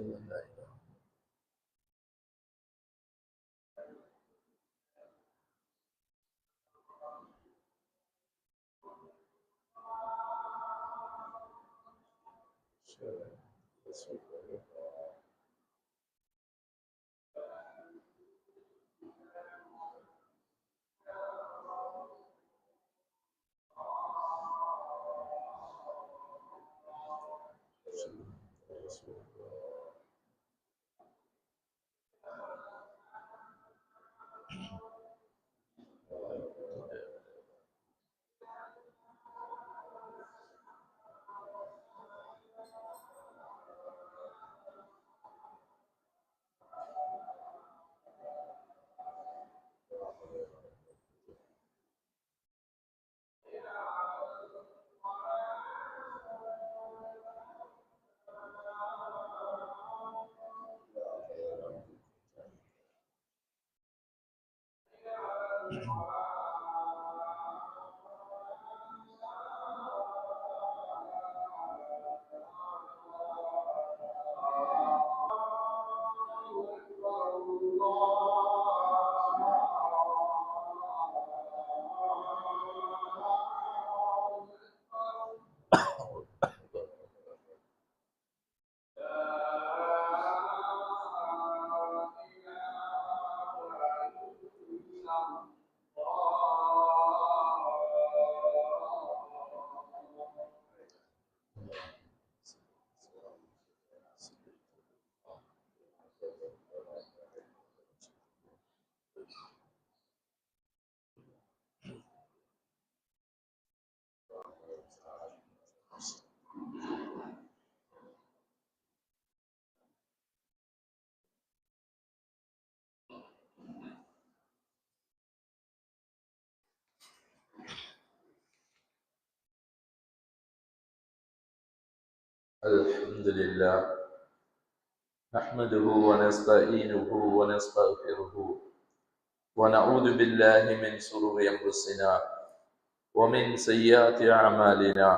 children right now. Sure. That's right. الحمد لله. نحمده ونستعينه ونستغفره ونعوذ بالله من شرور أنفسنا ومن سيئات أعمالنا.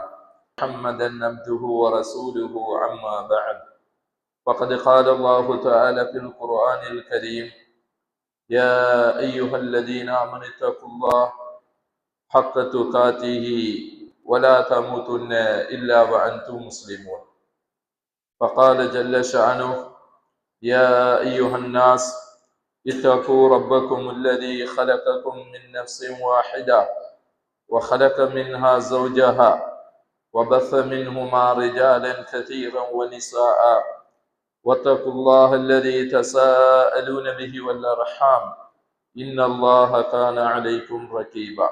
محمدا عبده ورسوله عما بعد. فقد قال الله تعالى في القرآن الكريم يا أيها الذين آمنوا اتقوا الله حق تقاته ولا تموتن إلا وأنتم مسلمون. فقال جل شأنه يا أيها الناس اتقوا ربكم الذي خلقكم من نفس واحدة وخلق منها زوجها وبث منهما رجالا كثيرا ونساء واتقوا الله الذي تساءلون به والأرحام إن الله كان عليكم رقيبا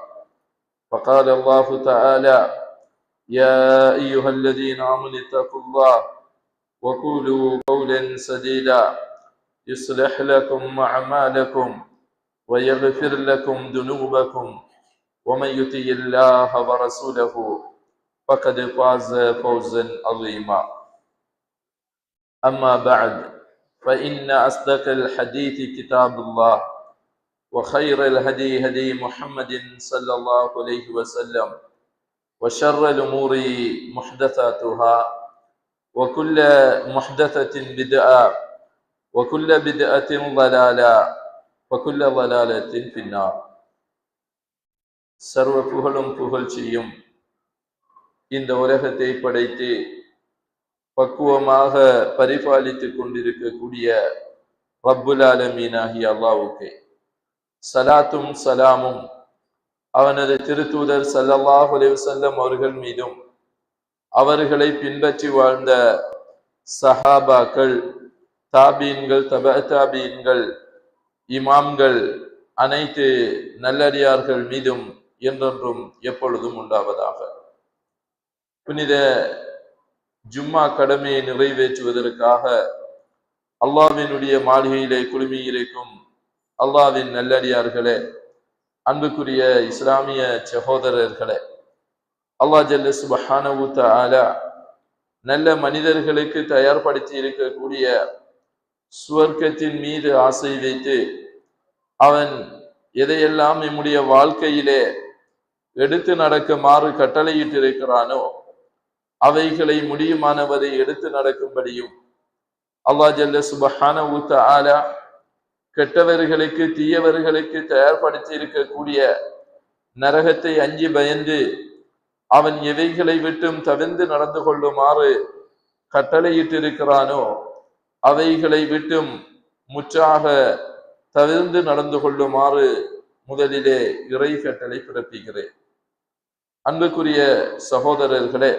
فقال الله تعالى يا أيها الذين آمنوا اتقوا الله وقولوا قولا سديدا. يصلح لكم أعمالكم ويغفر لكم ذنوبكم. ومن يطع الله ورسوله فقد فاز فوزا عظيما. أما بعد فإن أصدق الحديث كتاب الله وخير الهدي هدي محمد صلى الله عليه وسلم وشر الأمور محدثاتها. وكل محدثة بدعة وكل بدعة ضلالة وكل ضلالة في النار சர்வ புகழும் புகழ்ச்சியும் இந்த உலகத்தை படைத்து பக்குவமாக பரிபாலித்துக் கொண்டிருக்கக்கூடிய ரப்புல் ஆலமீனாகிய அல்லாவுக்கு சலாத்தும் சலாமும் அவனது திருத்தூதர் சல்லல்லாஹு அலைஹி வஸல்லம் அவர்கள் மீதும் அவர்களை பின்பற்றி வாழ்ந்த சஹாபாக்கள் தாபீன்கள் தப தாபீன்கள் இமாம்கள் அனைத்து நல்லடியார்கள் மீதும் என்றென்றும் எப்பொழுதும் உண்டாவதாக. புனித ஜும்மா கடமையை நிறைவேற்றுவதற்காக அல்லாவினுடைய மாளிகையிலே குழுமியிருக்கும் அல்லாவின் நல்லடியார்களே அன்புக்குரிய இஸ்லாமிய சகோதரர்களே அல்லாஹ் ஜல்ல சுபஹானவு ஆலா நல்ல மனிதர்களுக்கு தயார்படுத்தி இருக்கக்கூடிய சுவர்க்கத்தின் மீது ஆசை வைத்து அவன் எதையெல்லாம் நம்முடைய வாழ்க்கையிலே எடுத்து நடக்குமாறு கட்டளையிட்டிருக்கிறானோ அவைகளை முடியுமானவரை எடுத்து நடக்கும்படியும் அல்லாஹ் ஜல்ல சுபஹான ஊத்த ஆலா கெட்டவர்களுக்கு தீயவர்களுக்கு தயார்படுத்தி இருக்கக்கூடிய நரகத்தை அஞ்சி பயந்து அவன் எவைகளை விட்டும் தவிர்ந்து நடந்து கொள்ளுமாறு கட்டளையிட்டிருக்கிறானோ அவைகளை விட்டும் முற்றாக தவிர்ந்து நடந்து கொள்ளுமாறு முதலிலே இறை கட்டளை பிறப்பிக்கிறேன். அன்புக்குரிய சகோதரர்களே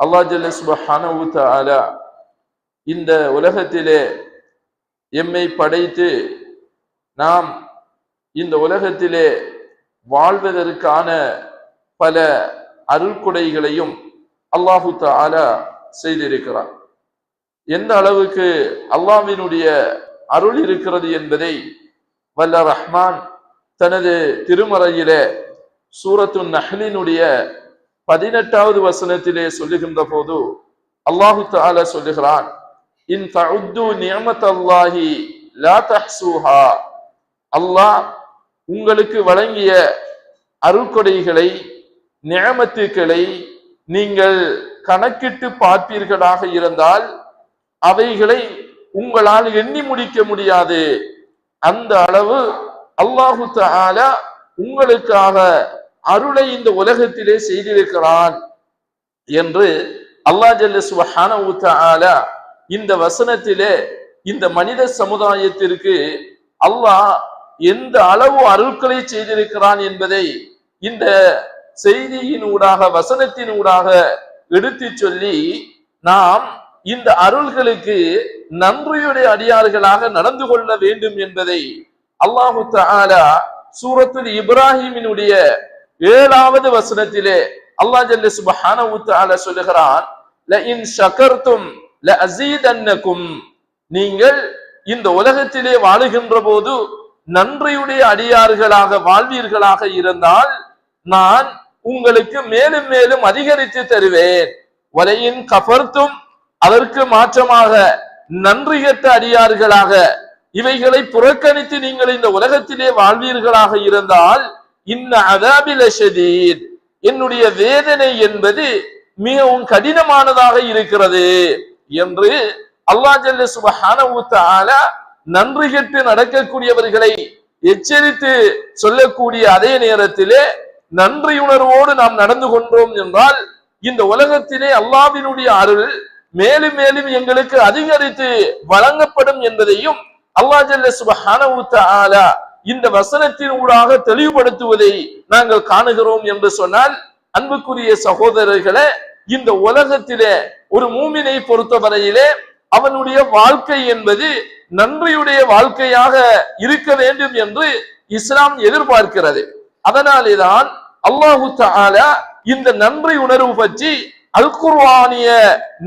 அல்லா ஜல்ல சுபஹானஹு இந்த உலகத்திலே எம்மை படைத்து நாம் இந்த உலகத்திலே வாழ்வதற்கான பல அருள்கொடைகளையும் அல்லாஹு தாலா செய்திருக்கிறார் எந்த அளவுக்கு அல்லாவினுடைய அருள் இருக்கிறது என்பதை வல்ல ரஹ்மான் தனது திருமறையில சூரத்து நஹ்லினுடைய பதினெட்டாவது வசனத்திலே சொல்லுகின்ற போது அல்லாஹு தஆலா சொல்லுகிறான் இன் தஉத்து நிஅமத்தல்லாஹி லா தஹ்சுஹா. அல்லாஹ் உங்களுக்கு வழங்கிய அருள்கொடைகளை நியமத்துக்களை நீங்கள் கணக்கிட்டு பார்ப்பீர்களாக இருந்தால் அவைகளை உங்களால் எண்ணி முடிக்க முடியாது. அந்த அளவு அல்லாஹு தாலா உங்களுக்காக அருளை இந்த உலகத்திலே செய்திருக்கிறான் என்று அல்லாஹ் ஜல்ல சுப்ஹானஹு இந்த வசனத்திலே இந்த மனித சமுதாயத்திற்கு அல்லாஹ் எந்த அளவு அருள்களை செய்திருக்கிறான் என்பதை இந்த செய்தியினூடாக வசனத்தினூடாக எடுத்து சொல்லி நாம் இந்த அருள்களுக்கு நன்றியுடைய அடியார்களாக நடந்து கொள்ள வேண்டும் என்பதை அல்லாஹு தாலா சூரத்துல் இப்ராஹிமினுடைய ஏழாவது வசனத்திலே அல்லாஹ் ஜல்ல சுப்ஹானஹு தஆலா சொல்லுகிறான் ல இன் ஷகர்தும் ல நீங்கள் இந்த உலகத்திலே வாழுகின்ற போது நன்றியுடைய அடியார்களாக வாழ்வீர்களாக இருந்தால் நான் உங்களுக்கு மேலும் மேலும் அதிகரித்து தருவேன். வலையின் கபர்த்தும் அதற்கு மாற்றமாக நன்றி கெட்ட அடியார்களாக. இவைகளை புறக்கணித்து நீங்கள் இந்த உலகத்திலே வாழ்வீர்களாக இருந்தால் இன்ன அதாபில ஷதீத். என்னுடைய வேதனை என்பது மிகவும் கடினமானதாக இருக்கிறது என்று அல்லாஹ் ஜல்ல சுபஹான நன்றி கெட்டு நடக்கக்கூடியவர்களை எச்சரித்து சொல்லக்கூடிய அதே நேரத்திலே நன்றியுணர்வோடு நாம் நடந்து கொண்டோம் என்றால் இந்த உலகத்திலே அல்லாவினுடைய அருள் மேலும் மேலும் எங்களுக்கு அதிகரித்து வழங்கப்படும் என்பதையும் அல்லாஹ் ஜல்ல சுபஹானஹு இந்த வசனத்தின் ஊடாக தெளிவுபடுத்துவதை நாங்கள் காணுகிறோம் என்று சொன்னால் அன்புக்குரிய சகோதரர்களே இந்த உலகத்திலே ஒரு மூமினை பொறுத்தவரையிலே அவனுடைய வாழ்க்கை என்பது நன்றியுடைய வாழ்க்கையாக இருக்க வேண்டும் என்று இஸ்லாம் எதிர்பார்க்கிறது. அதனாலேதான் அல்லாஹு தாலா இந்த நன்றி உணர்வு பற்றி அல்குர்வானிய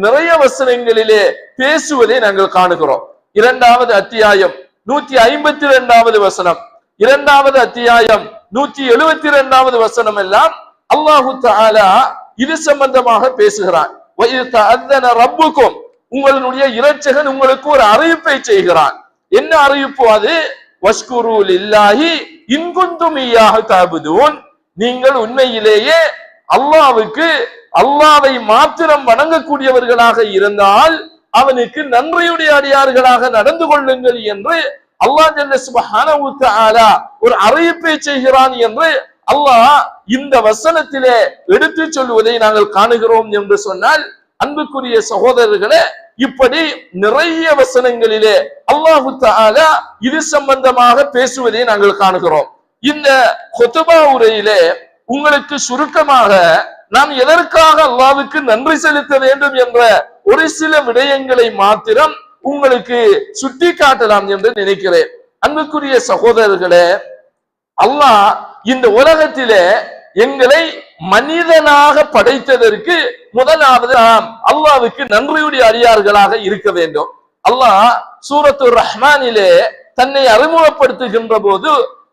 நிறைய வசனங்களிலே பேசுவதை நாங்கள் காணுகிறோம். இரண்டாவது அத்தியாயம் நூத்தி ஐம்பத்தி இரண்டாவது வசனம். இரண்டாவது அத்தியாயம் நூத்தி எழுபத்தி இரண்டாவது வசனம் எல்லாம் அல்லாஹு தாலா இது சம்பந்தமாக பேசுகிறான். ரப்புக்கும் உங்களுடைய இறைச்சகன் உங்களுக்கு ஒரு அறிவிப்பை செய்கிறான். என்ன அறிவிப்பு அது? வஸ்குருல் இல்லாஹி இன்குந்தும் ஈயாக தாபுதூன். நீங்கள் உண்மையிலேயே அல்லாவுக்கு அல்லாவை மாத்திரம் வணங்கக்கூடியவர்களாக இருந்தால் அவனுக்கு நன்றியுடைய அடியார்களாக நடந்து கொள்ளுங்கள் என்று அல்லாஹ் ஜல்ல ஒரு அறிவிப்பை செய்கிறான் என்று அல்லாஹ் இந்த வசனத்திலே எடுத்து சொல்வதை நாங்கள் காணுகிறோம் என்று சொன்னால் அன்புக்குரிய சகோதரர்களே இப்படி நிறைய வசனங்களிலே அல்லாஹு தஆலா இது சம்பந்தமாக பேசுவதை நாங்கள் காணுகிறோம். இந்த ஹுதுபா உரையிலே உங்களுக்கு சுருக்கமாக நாம் எதற்காக அல்லாவுக்கு நன்றி செலுத்த வேண்டும் என்ற ஒரு சில விடயங்களை மாத்திரம் உங்களுக்கு சுட்டி காட்டலாம் என்று நினைக்கிறேன். அன்புக்குரிய சகோதரர்களே அல்லாஹ் இந்த உலகத்திலே எங்களை மனிதனாக படைத்ததற்கு முதலாவது நாம் அல்லாவுக்கு நன்றியுடைய அடியார்களாக இருக்க வேண்டும். அல்லாஹ் சூரத்து ரஹ்மானிலே தன்னை அறிமுகப்படுத்துகின்ற போது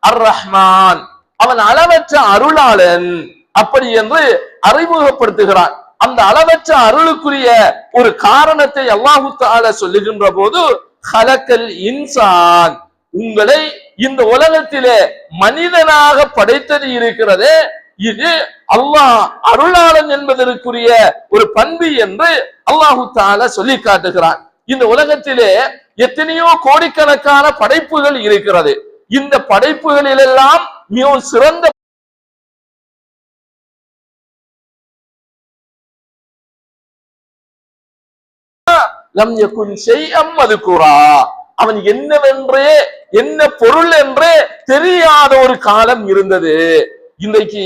அர் ரஹ்மான் அவன் அளவற்ற அருளாளன் அப்படி என்று அறிமுகப்படுத்துகிறான். அந்த அளவற்ற அருளுக்குரிய ஒரு காரணத்தை அல்லாஹு தால சொல்லுகின்ற போது ஹலக்கல் இன்சான் உங்களை இந்த உலகத்திலே மனிதனாக படைத்தது இருக்கிறதே இது அல்லாஹ் அருளாளன் என்பதற்குரிய ஒரு பண்பு என்று அல்லாஹு தால சொல்லி காட்டுகிறான். இந்த உலகத்திலே எத்தனையோ கோடிக்கணக்கான படைப்புகள் இருக்கிறது. இந்த படைப்புகளிலெல்லாம் மிகவும் சிறந்த லம் யகுன் ஷைஅம் மதுகுரா. அவன் என்னவென்றே என்ன பொருள் என்றே தெரியாத ஒரு காலம் இருந்தது. இன்றைக்கு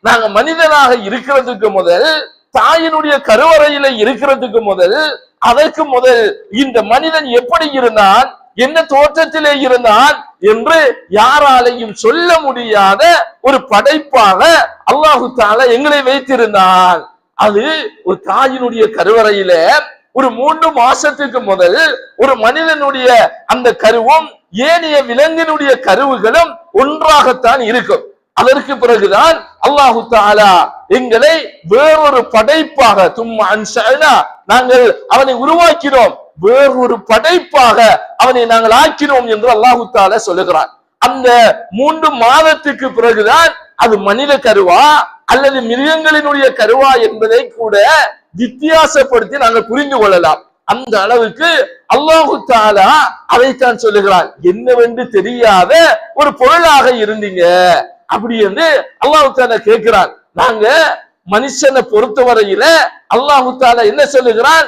நாங்க மனிதனாக இருக்கிறதுக்கு முதல் தாயினுடைய கருவறையில இருக்கிறதுக்கு முதல் அதற்கு முதல் இந்த மனிதன் எப்படி இருந்தான் என்ன தோற்றத்திலே இருந்தான் என்று யாராலையும் சொல்ல முடியாத ஒரு படைப்பாக அல்லாஹு தால எங்களை வைத்திருந்தான். அது ஒரு தாயினுடைய கருவறையில ஒரு மூன்று மாசத்துக்கு முதல் ஒரு மனிதனுடைய அந்த கருவும் ஏனைய விலங்கினுடைய கருவுகளும் ஒன்றாகத்தான் இருக்கும். அதற்கு பிறகுதான் அல்லாஹு தாலா எங்களை வேறொரு படைப்பாக தும்மா நாங்கள் அவனை உருவாக்கினோம். வேறொரு படைப்பாக அவனை நாங்கள் ஆக்கினோம் என்று அல்லாஹு தாலா சொல்லுகிறான். அந்த மூன்று மாதத்துக்கு பிறகுதான் அது மனித கருவா அல்லது மிருகங்களினுடைய கருவா என்பதை கூட வித்தியாசப்படுத்தி நாங்கள் புரிந்து கொள்ளலாம். அந்த அளவுக்கு அல்லாஹு தாலா அதைத்தான் சொல்லுகிறான். என்னவென்று தெரியாத ஒரு பொருளாக இருந்தீங்க. அப்படி என்று அல்லாஹு தாலா நாங்க மனுஷனை பொறுத்தவரையில அல்லாஹு தாலா என்ன சொல்லுகிறான்?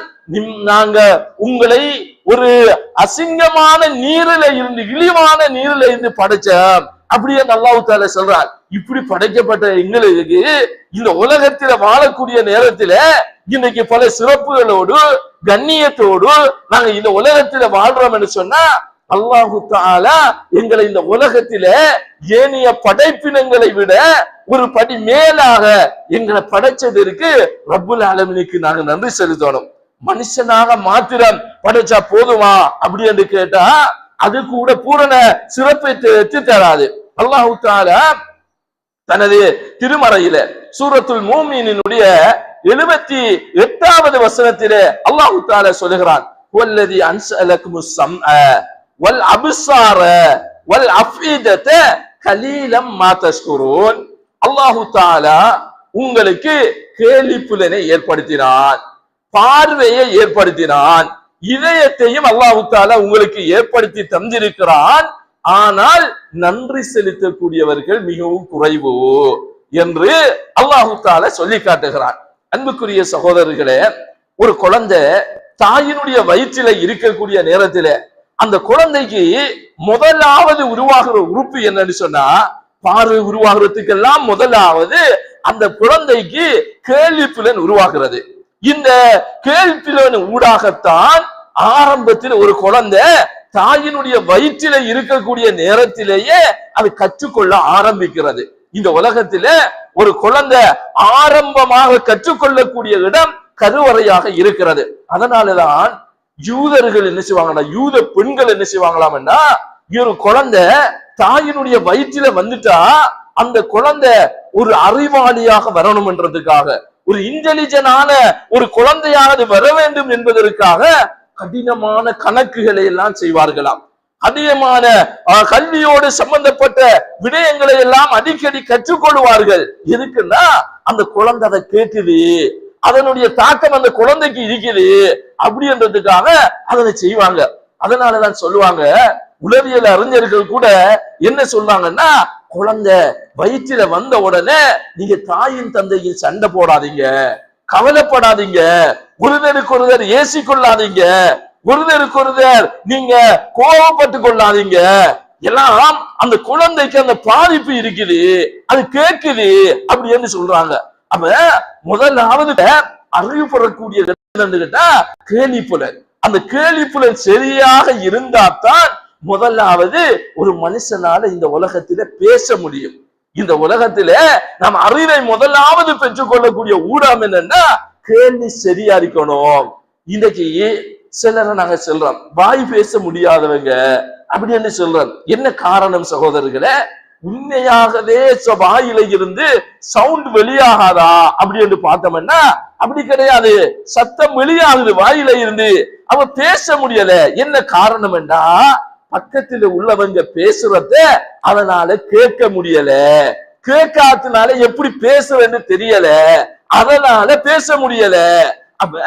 நாங்க உங்களை ஒரு அசிங்கமான நீரில இருந்து இழிவான நீரில இருந்து படைச்சோம். அப்படியே அல்லாஹு தாலா சொல்றார் இப்படி படைக்கப்பட்ட எங்களுக்கு இந்த உலகத்தில வாழக்கூடிய நேரத்தில இன்னைக்கு பல சிறப்புகளோடு கண்ணியத்தோடு நாங்க இந்த உலகத்துல வாழ்றோம் என்று சொன்னா அல்லாஹு தாலா எங்களை இந்த உலகத்தில ஏனைய படைப்பினங்களை விட ஒரு படி மேலாக எங்களை படைச்சதற்கு ரப்புல் ஆலமீனுக்கு நாங்க நன்றி செலுத்தணும். மனுஷனாக மாத்திரம் படைச்சா போதுமா? அப்படி என்று கேட்டா அது கூட பூரண சிறப்பை எத்தி தராது அல்லாஹு தாலா தனது திருமறையில சூரத்துல் மூமினினுடைய எழுபத்தி எட்டாவது வசனத்திலே அல்லாஹு தாலா சொல்லுகிறான் வல் அபிசார வல் அஃபீதத்த கலீலம் மா அல்லாஹு தாலா உங்களுக்கு கேலிப்புலனை ஏற்படுத்தினான் பார்வையை ஏற்படுத்தினான் இதயத்தையும் அல்லாஹு தாலா உங்களுக்கு ஏற்படுத்தி தந்திருக்கிறான். ஆனால் நன்றி செலுத்தக்கூடியவர்கள் மிகவும் குறைவு என்று அல்லாஹு தாலா சொல்லி காட்டுகிறான். அன்புக்குரிய சகோதரர்களே ஒரு குழந்தை தாயினுடைய வயிற்றில இருக்கக்கூடிய நேரத்தில அந்த குழந்தைக்கு முதலாவது உருவாகிற உறுப்பு என்னன்னு சொன்னா பார்வை உருவாகிறதுக்கெல்லாம் முதலாவது அந்த குழந்தைக்கு கேள்விப்புலன் உருவாகிறது. இந்த கேள்விப்புலன் ஊடாகத்தான் ஆரம்பத்தில் ஒரு குழந்தை தாயினுடைய வயிற்றில இருக்கக்கூடிய நேரத்திலேயே அது கற்றுக்கொள்ள ஆரம்பிக்கிறது. இந்த உலகத்தில ஒரு குழந்தை ஆரம்பமாக கற்றுக்கொள்ளக்கூடிய இடம் கருவறையாக இருக்கிறது. அதனாலதான் யூதர்கள் என்ன செய்வாங்கன்னா யூத பெண்கள் என்ன செய்வாங்களாம்னா ஒரு குழந்தை தாயினுடைய வயிற்றில வந்துட்டா அந்த குழந்தை ஒரு அறிவாளியாக வரணும்ன்றதுக்காக ஒரு இன்டெலிஜென்டான ஒரு குழந்தையானது வர வேண்டும் என்பதற்காக கடினமான கணக்குகளை எல்லாம் செய்வார்களாம். அதிகமான கல்வியோடு சம்பந்தப்பட்ட விடயங்களை எல்லாம் அடிக்கடி கற்றுக்கொள்வார்கள். எதுக்குன்னா அந்த குழந்தை அதை கேட்குது. அதனுடைய தாக்கம் அந்த குழந்தைக்கு இருக்குது அப்படின்றதுக்காக அதனை செய்வாங்க. அதனாலதான் சொல்லுவாங்க உளவியல் அறிஞர்கள் கூட என்ன சொல்றாங்கன்னா குழந்தை வயிற்றில வந்த உடனே நீங்க தாயின் தந்தையின் சண்டை போடாதீங்க கவலைப்படாதீங்க ஒருவருக்கு ஒருவர் ஏசி கொள்ளாதீங்க ஒருவருக்கு ஒருவர் நீங்க கோபப்பட்டு கொள்ளாதீங்க. எல்லாம் அந்த குழந்தைக்கு அந்த பாதிப்பு இருக்குது அது கேக்குது அப்படின்னு சொல்றாங்க. அப்ப முதலாவது அறிவுபடக்கூடிய கேட்டா கேலிப்புலன். அந்த கேலிப்புலன் சரியாக இருந்தால்தான் முதலாவது ஒரு மனுஷனால இந்த உலகத்தில பேச முடியும். இந்த உலகத்தில நாம் அறிவை முதலாவது பெற்றுக்கொள்ளக்கூடிய ஊடகம் என்னன்னா கேள்வி சரியா இருக்கணும் இன்னைக்கு சிலரை நாங்க சொல்றோம் வாய் பேச முடியாதவங்க அப்படின்னு சொல்றோம். என்ன காரணம் சகோதரர்களை? உண்மையாகவே வாயில இருந்து சவுண்ட் வெளியாகாதா அப்படி என்று பார்த்தோம்னா அப்படி கிடையாது. சத்தம் வெளியாகுது வாயில இருந்து. அவ பேச முடியல. என்ன காரணம் என்றா பக்கத்துல உள்ளவங்க பேசுறத அதனால கேட்க முடியல. கேட்காதனால எப்படி பேசுறேன்னு தெரியல. அதனால பேச முடியல. அப்ப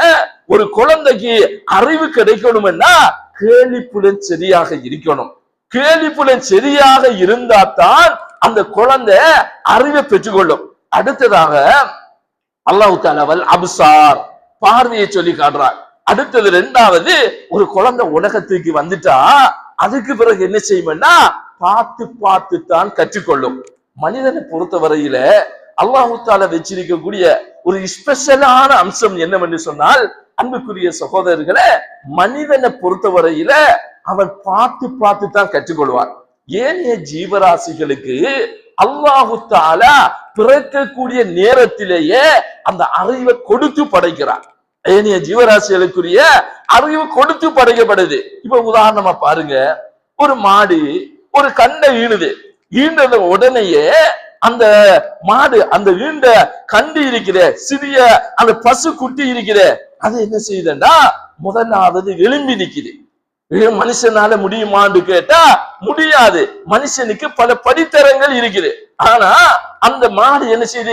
ஒரு குழந்தைக்கு அறிவு கிடைக்கணும்னா கேள்விப்புடன் சரியாக இருக்கணும். கேள்விப்புலன் சரியாக இருந்தா தான் அந்த குழந்தை அறிவை பெற்றுக்கொள்ளும். அடுத்ததாக அல்லாஹு தாலாவல் அபுசார் பார்வையை சொல்லி காட்டுறார். அடுத்தது ரெண்டாவது ஒரு குழந்தை உலகத்துக்கு வந்துட்டா அதுக்கு பிறகு என்ன செய்யும்னா பார்த்து பார்த்து தான் கற்றுக்கொள்ளும். மனிதனை பொறுத்தவரையில அல்லாஹு தால வச்சிருக்கக்கூடிய ஒரு ஸ்பெஷலான அம்சம் என்னவென்று சொன்னால் அன்புக்குரிய சகோதரர்களை மனிதனை பொறுத்தவரையில அவர் பார்த்து பார்த்து தான் கற்றுக்கொள்வான் ஏனைய ஜீவராசிகளுக்கு அல்லாஹு தாலா பிறக்கக்கூடிய நேரத்திலேயே அந்த அறிவை கொடுத்து படைக்கிறான் ஏனைய ஜீவராசிகளுக்குரிய அறிவு கொடுத்து படைக்கப்படுது. இப்ப உதாரணமா பாருங்க. ஒரு மாடு ஒரு கண்டை ஈனுது ஈண்டத உடனேயே அந்த மாடு அந்த ஈண்ட கண்டு இருக்கிற சிறிய அந்த பசு குட்டி இருக்கிற அது என்ன செய்யுதுன்னா முதலாவது எலும்பி நிக்குது. மனுஷனால முடியுமான்னு கேட்டா முடியாது. மனுஷனுக்கு பல படித்தரங்கள் இருக்குது. ஆனா அந்த மாடு என்ன செய்யுது